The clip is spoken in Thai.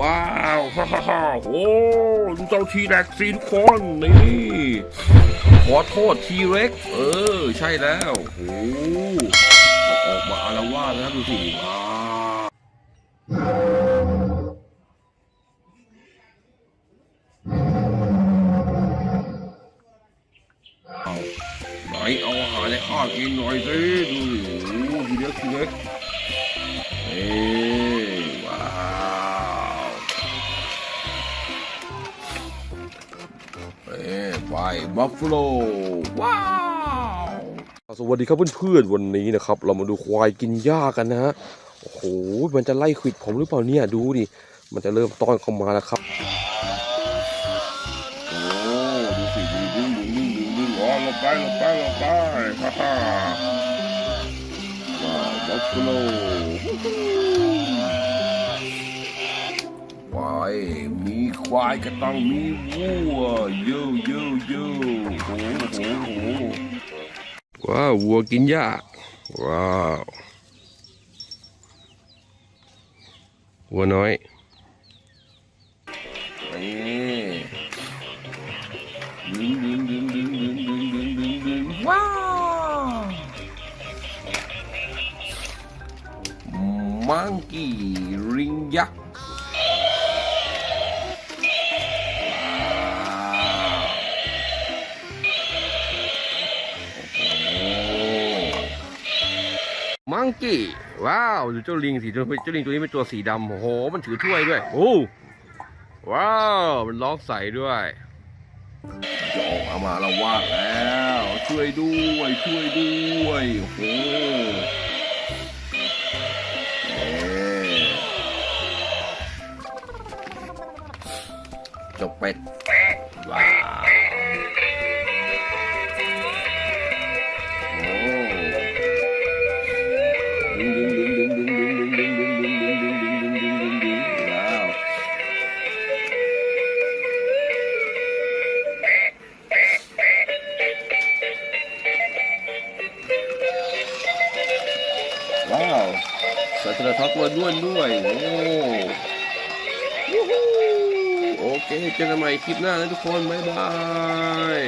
ว้าวฮ่าฮ่าฮ่าโอ้ดูเจ้าทีแร็กสิทุกคนนี่ขอโทษทีเร็ก เออ ใช่แล้วโอ้ออกมาอารวาสแล้วดูสิว้าเอาไหนเอาอาหารให้ข้ากินหน่อยสิดูดิโอ้ทีเล็กทีเล็กเอ้ เอ้ไปบัฟฟาโลว้าวสวัสดีครับเพื่อนๆวันนี้นะครับ เรามาดูควายกินหญ้ากันนะฮะโอ้โหมันจะไล่ขวิดผมหรือเปล่าเนี่ยดูดิมันจะเริ่มต้อนเข้ามาแล้วครับโอ้ดูสิดูดึงดึงดึงดึงดึงอ๋อลงไปลงไปลงไปฮ่าฮ่าว้าวบัฟฟาโลควายมีควายก็ต้องมีวัวโยโย ว้าววัวกินหญ้าว้าววัวน้อยนี่ดึงดึงดึงดึงดึงดึงดึงดึงดึงว้าวมังกี้ริงยักษ์ งกี้ ว้าวดูเจ้าลิงสิเจ้าเจ้าลิงตัวนี้เป็นตัวสีดำโอ้โห มันถือถ้วยด้วย โอ้ว้าว มันร้องใส่ด้วยจะออกอามาละวาดแล้ว ช่วยด้วย ช่วยด้วยโอ้โหเอ๊เจ้าเป็ดว้าว สัตว์ทักมาด้วยด้วย โอ้โอเค เจอกันใหม่คลิปหน้านะทุกคน บ๊ายบาย